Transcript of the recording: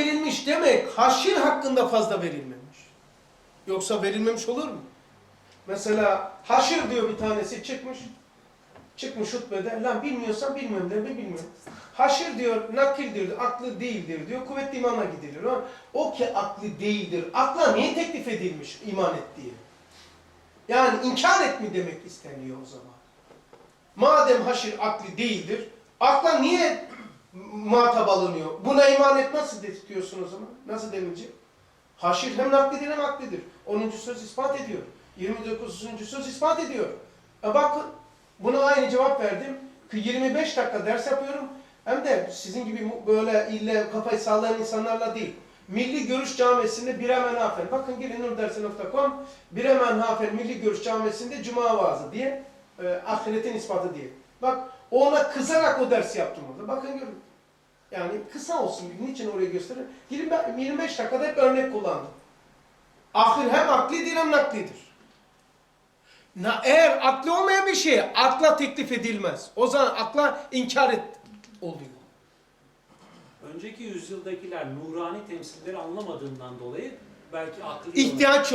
verilmiş demek haşir hakkında fazla verilmemiş. Yoksa verilmemiş olur mu? Mesela haşir diyor bir tanesi çıkmış. Çıkmış hutbede. Lan bilmiyorsan bilmiyorum der mi bilmiyorum. Haşir diyor nakildir, aklı değildir diyor. Kuvvetli imama gidilir. O, o ki aklı değildir. Akla niye teklif edilmiş iman et diye? Yani inkar et mi demek isteniyor o zaman? Madem haşir akli değildir, akla niye muhatap alınıyor? Buna iman et nasıl diyorsun o zaman? Nasıl denilecek? Haşir hem naklidir hem aklidir. 10. söz ispat ediyor. 29. söz ispat ediyor. E bakın buna aynı cevap verdim. Ki 25 dakika ders yapıyorum. Hem de sizin gibi böyle ille kafayı sallayan insanlarla değil. Milli Görüş Camisi'nde Biremen Hafen. Bakın gelin nurdersi.com Biremen Hafen Milli Görüş Camisi'nde Cuma vaazı diye e, ahiretin ispatı diye. Bak ona kızarak o dersi yaptım orada. Bakın görün. Yani kısa olsun. Niçin oraya gösterir? 20, 25 dakikada hep örnek kullandım. Ahir hem aklidir hem naklidir. Na, eğer akli olmayan bir şey akla teklif edilmez. O zaman akla inkar et oluyor. Önceki yüzyıldakiler nurani temsilleri anlamadığından dolayı belki aklı İhtiyaç